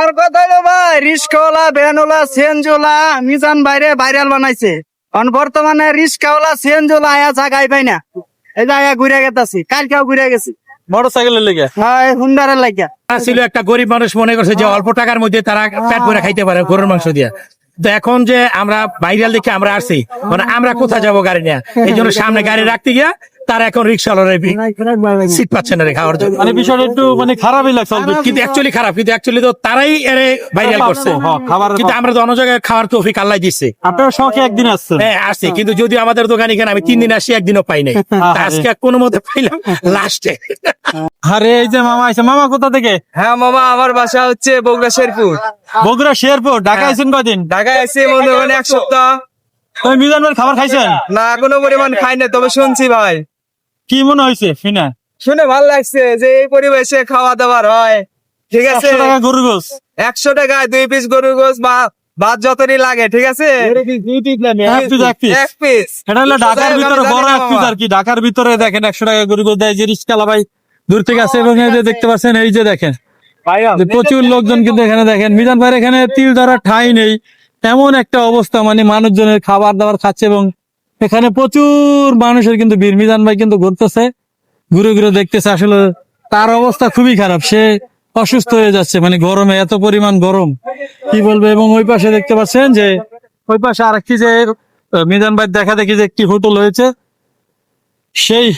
আর কথা হলো ভাই রিস্কাওয়ালা ভ্যানওয়ালা সিএনজিওয়ালা মিজান বাইরে ভাইরাল বানাইছে। এখন বর্তমানে রিস্কাওয়ালা সিএনজিওয়ালা আয়া জাগাই পাই না। এই যে আয়া ঘুরে গেতাছি কালকেও ঘুরে গেছি। মোটর সাইকেলের লেগে? হয় হুন্ডারের লাগিয়া ছিল একটা গরিব মানুষ মনে করছে যে অল্প টাকার মধ্যে তারা পেট ভরে খাইতে পারে গরুর মাংস দিয়ে। তো এখন যে আমরা ভাইরাল দেখে আমরা আসছি মানে আমরা কোথায় যাব গাড়ি নিয়ে? এই জন্য সামনে গাড়ি রাখতে গিয়া তারা এখন রিক্সাওয়ালার সিট পাচ্ছে না রে খাওয়ার জন্য। মানে বিষয়টা একটু মানে খারাপই লাগছে কিন্তু অ্যাকচুয়ালি খারাপ কিন্তু অ্যাকচুয়ালি তো তারাই এরে ভাইরাল করছে। হ্যাঁ, কিন্তু আমরা তো অন্য জায়গায় খাওয়ার তৌফিক আল্লাহ দিচ্ছে আপনার শখে একদিন হ্যাঁ আসছে। কিন্তু যদি আমাদের দোকানে এখানে আমি তিন দিন আসি একদিনও পাই নাই। আজকে কোনো মতে পাইলাম লাস্টে। আরে এই যে মামা মামা কোথা থেকে? হ্যাঁ মামা আমার বাসা হচ্ছে বগুড়া শেরপুর। বগুড়া শেরপুর। ঢাকা আইছেন কয়দিন? ঢাকায় মনে এক সপ্তাহ। মিজান খাবার খাইছেন? না কোনো পরিমাণ খাই না তবে শুনছি ভাই। কি মনে হয়েছে ফিনা শুনে ভালো লাগছে যে এই পরিবেশে খাওয়া দাওয়ার হয়। ঠিক আছে? টাকা গরু গোস একশো টাকায় দুই পিস গরু গোস বা ভাত যতই লাগে ঠিক আছে? ঢাকার ভিতরে বড় এক পিস আর কি। ঢাকার ভিতরে দেখেন একশো টাকা গরু গোস দেয় যে রিক্সালা ভাই। দূর থেকে আসে এবং এই যে দেখতে পাচ্ছেন এই যে দেখেন। প্রচুর লোকজন কিন্তু এখানে দেখেন। মিজান ভাইয়ের এখানে তিল ধরা ঠাই নেই। এমন একটা অবস্থা মানে মানুষজনের খাবার দাবার খাচ্ছে এবং এখানে প্রচুর মানুষের কিন্তু ভিড়। মিজান ভাই কিন্তু ঘুরতেছে, ঘুরে ঘুরে দেখতেছে। আসলে তার অবস্থা খুবই খারাপ। সে অসুস্থ হয়ে যাচ্ছে। মানে গরমে এত পরিমাণ গরম। কি বলবে? এবং ওই পাশে দেখতে পাচ্ছেন যে, ওই পাশে আরেকটি যে মিজান ভাই দেখা দেখি যে একটি হোটেল হয়েছে সেই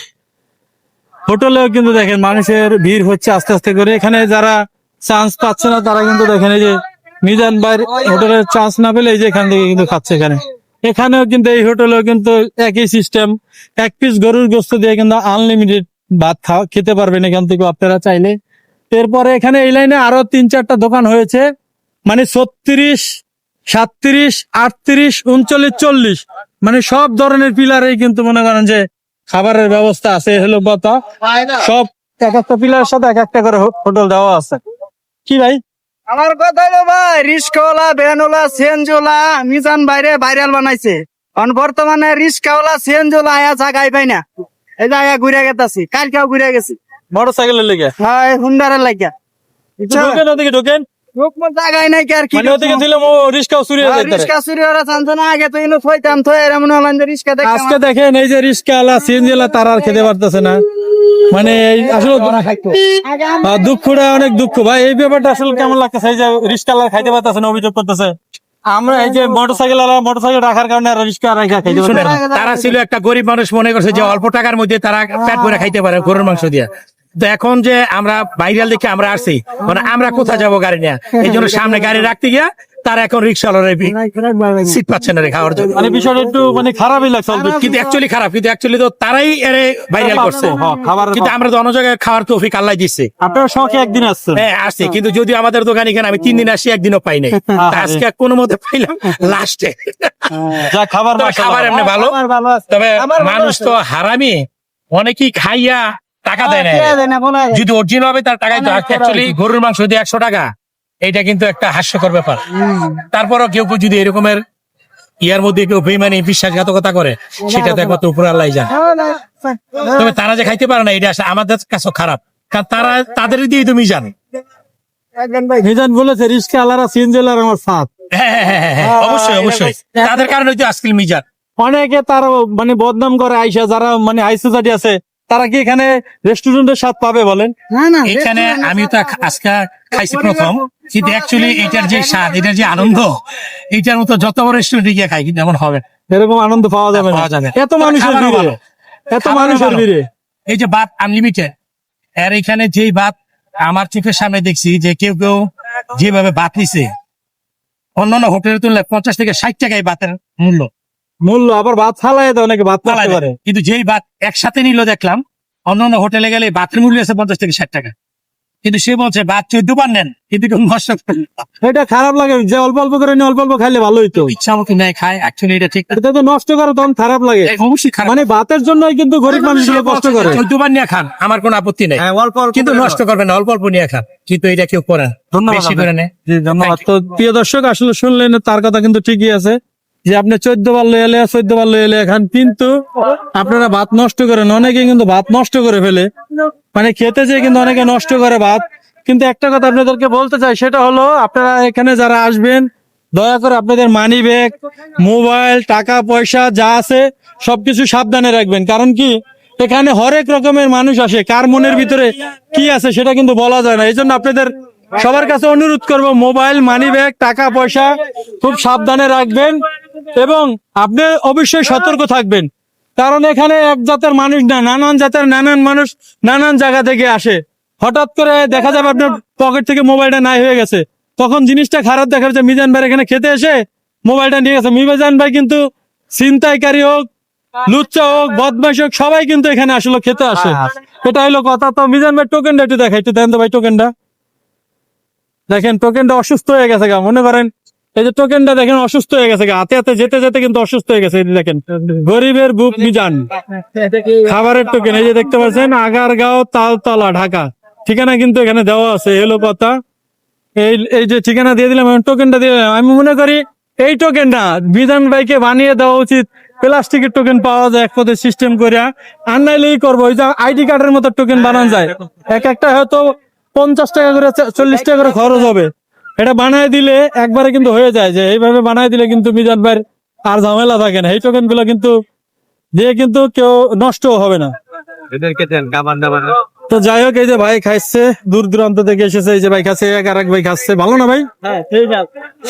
হোটেলেও কিন্তু দেখেন মানুষের ভিড় হচ্ছে আস্তে আস্তে করে। এখানে যারা চান্স পাচ্ছে না, তারা কিন্তু দেখেন এই যে মিজান ভাইয়ের হোটেলের চান্স না পেলে এই যে এখান থেকে কিন্তু খাচ্ছে এখানে। এখানেও কিন্তু এই হোটেলেও কিন্তু একই সিস্টেম এক পিস গরুর গোস্ত দিয়ে কিন্তু আনলিমিটেড ভাত খাওয়া খেতে পারবেন এখান থেকে আপনারা চাইলে। এরপরে এখানে এই লাইনে আরও তিন চারটা দোকান হয়েছে। মানে ছত্রিশ সাতত্রিশ আটত্রিশ উনচল্লিশ চল্লিশ। মানে সব ধরনের পিলারেই কিন্তু মনে করেন যে খাবারের ব্যবস্থা আছে হলো কথা। সব এক একটা পিলারের সাথে এক একটা করে হোটেল দেওয়া আছে। কি ভাই? আমার কথা হলো ভাই রিস্কাওয়ালা ভ্যানওয়ালা সিএনজিওয়ালা মিজান বাইরে ভাইরাল বানাইছে। এখন বর্তমানে রিস্কাওয়ালা সিএনজিওয়ালা আয়া জাগাই পাই না। এই আয়া ঘুরে গেতাছি কাল কালকেও ঘুরে গেছি। মোটর সাইকেলের লেগে? হয় হুন্ডারের লাগিয়া ঢোকেন ওদিকে ঢোকেন। রূপমত জাগাই নাই কি আর কি মানে ওদিকে ছিল রিক্সাও চুরি হয়ে যেতে পারে। রিস্কা চুরি হওয়ার চান্স না আগে তো ইনো থইতাম থই এর মনে হলাম যে রিস্কা দেখতাম। আজকে দেখেন এই যে সিএনজি আলা তারা আর খেতে পারতেছে না। মানে আসলে দুঃখটা অনেক দুঃখ। ভাই এই ব্যাপারটা আসলে কেমন লাগতেছে? এই যে আলা খাইতে পারতেছে না অভিযোগ করতেছে। আমরা এই যে মোটরসাইকেল মোটরসাইকেল রাখার কারণে আর রিক্সা রাখা খাইতে তারা ছিল একটা গরিব মানুষ মনে করছে যে অল্প টাকার মধ্যে তারা পেট ভরে খাইতে পারে গরুর মাংস দিয়ে। তো এখন যে আমরা ভাইরাল দেখে আমরা আসছি মানে আমরা কোথায় যাব গাড়ি নিয়ে? এই জন্য সামনে গাড়ি রাখতে গিয়া তারা এখন রিক্সাওয়ালার সিট পাচ্ছে না রে খাওয়ার জন্য। মানে বিষয়টা একটু মানে খারাপই লাগছে কিন্তু অ্যাকচুয়ালি খারাপ কিন্তু অ্যাকচুয়ালি তো তারাই এরে ভাইরাল করছে। হ্যাঁ, কিন্তু আমরা তো অন্য জায়গায় খাওয়ার তৌফিক আল্লাহ দিচ্ছে আপনার শখে একদিন আসছেন। হ্যাঁ আসছে কিন্তু যদি আমাদের দোকানে এখানে আমি তিন দিন আসি একদিনও পাই নাই। আজকে কোনো মতে পাইলাম লাস্টে যা খাবার তবে খাবার এমনি ভালো। আমার ভালো আছে। তবে মানুষ তো হারামি। অনেকেই খাইয়া টাকা দেয় না কে দেয় না বলা যায়। যদি অরিজিনাল হবে তার টাকাই তো অ্যাকচুয়ালি গরুর মাংস দিয়ে একশো টাকা এটা কিন্তু একটা হাস্যকর ব্যাপার। তারপরও কেউ কেউ যদি এরকমের ইয়ার মধ্যে কেউ বেমানি বিশ্বাসঘাতকতা করে সেটা তো একমাত্র উপর আল্লাহ জানে। তবে তারা যে খাইতে পারে না এটা আমাদের কাছে খারাপ। কারণ তারা তাদের দিয়ে তুমি জানে মিজান বলেছে রিক্সা আলারা সিএনজি আমার সাথ। অবশ্যই অবশ্যই। তাদের কারণে তো আজকাল মিজান। অনেকে তার মানে বদনাম করে আইসা যারা মানে হাই সোসাইটি আছে তারা কি এখানে রেস্টুরেন্টের স্বাদ পাবে বলেন? না না এখানে আমি তো আজকে খাইছি প্রথম কিন্তু অ্যাকচুয়ালি এটার যে স্বাদ এটার যে আনন্দ এটার মতো যত বড় রেস্টুরেন্টে গিয়ে খাই কিন্তু এমন হবে এরকম আনন্দ পাওয়া যাবে পাওয়া যাবে এত মানুষের ভিড়ে এত মানুষের ভিড়ে। এই যে ভাত আনলিমিটেড আর এখানে যেই বাত আমার চোখের সামনে দেখছি যে কেউ কেউ যেভাবে ভাত নিছে অন্যান্য হোটেলের তুলনায় পঞ্চাশ থেকে ষাট টাকায় বাতের মূল্য। মূল্য আবার ভাত ফালাই দেয় অনেকে ভাত যায়। পারে। কিন্তু যেই ভাত একসাথে নিল দেখলাম অন্যান্য হোটেলে গেলে ভাতের মূল্য আছে পঞ্চাশ থেকে ষাট টাকা। কিন্তু সে বলছে ভাত চোদ্দ বার নেন কিন্তু কেউ নষ্ট এটা খারাপ লাগে যে অল্প অল্প করে নিয়ে অল্প অল্প খাইলে ভালো হইতো। ইচ্ছা মতো নেয় খায় অ্যাকচুয়ালি এটা ঠিক এটা তো নষ্ট করে তখন খারাপ লাগে। অবশ্যই মানে ভাতের জন্যই কিন্তু গরিব মানুষগুলো কষ্ট করে। চোদ্দ বার নিয়ে খান আমার কোনো আপত্তি নেই। অল্প অল্প কিন্তু নষ্ট করবে না অল্প অল্প নিয়ে খান। কিন্তু এটা কেউ করে না। ধন্যবাদ করে নেয়। জি ধন্যবাদ। তো প্রিয় দর্শক আসলে শুনলেন তার কথা কিন্তু ঠিকই আছে। যে আপনি চোদ্দ বার লয়ে এলে, চোদ্দ বার লয়ে এলে খান কিন্তু আপনারা ভাত নষ্ট করেন অনেকে কিন্তু ভাত নষ্ট করে ফেলে। মানে খেতে যেয়ে কিন্তু অনেকে নষ্ট করে ভাত। কিন্তু একটা কথা আপনাদেরকে বলতে চাই, সেটা হলো আপনারা এখানে যারা আসবেন, দয়া করে আপনাদের মানি ব্যাগ মোবাইল টাকা, পয়সা, যা আছে, সবকিছু সাবধানে রাখবেন। কারণ কি? এখানে হরেক রকমের মানুষ আসে। কার মনের ভিতরে কি আছে সেটা কিন্তু বলা যায় না। এই জন্য আপনাদের সবার কাছে অনুরোধ করব মোবাইল মানি ব্যাগ টাকা, পয়সা খুব সাবধানে রাখবেন। এবং আপনি অবশ্যই সতর্ক থাকবেন। কারণ এখানে এক জাতের মানুষ না নানান জাতের নানান মানুষ নানান জায়গা থেকে আসে। হঠাৎ করে দেখা যাবে আপনার পকেট থেকে মোবাইলটা নাই হয়ে গেছে। তখন জিনিসটা খারাপ দেখা যাচ্ছে মিজান ভাই এখানে খেতে এসে মোবাইলটা নিয়ে গেছে। মিজান ভাই কিন্তু ছিনতাইকারী হোক লুচ্চা হোক বদমাশ হোক সবাই কিন্তু এখানে আসলে খেতে আসে। এটা হলো কথা। তো মিজান ভাই টোকেনটা একটু দেখা একটু দেন তো ভাই টোকেনটা। দেখেন টোকেনটা অসুস্থ হয়ে গেছে মনে করেন এই যে টোকেনটা দেখেন, অসুস্থ হয়ে গেছে হাতে হাতে যেতে যেতে কিন্তু অসুস্থ হয়ে গেছে দেখেন। গরিবের বুক মিজান। খাবারের টোকেন এই যে দেখতে পাচ্ছেন, আগারগাঁও তালতলা, ঢাকা। ঠিকানা কিন্তু এখানে দেওয়া আছে, এলো কথা। এই এই যে ঠিকানা দিয়ে দিলাম টোকেনটা দিয়ে দিলাম। আমি মনে করি এই টোকেনটা বিধান ভাইকে বানিয়ে দেওয়া উচিত। প্লাস্টিকের টোকেন পাওয়া যায় এক পথে সিস্টেম করে আর নাইলেই করব, ওই যে আইডি কার্ডের মতো টোকেন বানানো যায়। এক একটা হয়তো পঞ্চাশ টাকা করে, চল্লিশ টাকা করে খরচ হবে। এটা বানায় দিলে একবারে কিন্তু হয়ে যায় যে এইভাবে বানায় দিলে কিন্তু মিজান ভাইয়ের আর ঝামেলা থাকে না। এই টোকেনগুলো কিন্তু দিয়ে কিন্তু কেউ নষ্ট হবে না। তো যাই হোক এই যে ভাই খাইছে দূর দূরান্ত থেকে এসেছে। এই যে ভাই খাচ্ছে এক আরেক ভাই খাচ্ছে। ভালো না ভাই?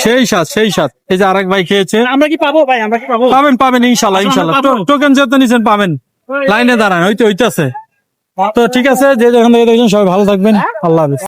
সেই স্বাদ। সেই স্বাদ এই যে আরেক ভাই খেয়েছে। আমরা কি পাবো ভাই? আমরা কি পাবো? পাবেন পাবেন ইনশাল্লাহ ইনশাল্লাহ। টোকেন যেহেতু নিছেন পাবেন। লাইনে দাঁড়ান হইতে হইতেছে তো ঠিক আছে যে যেখান থেকে দেখছেন সবাই ভালো থাকবেন। আল্লাহ হাফিজ।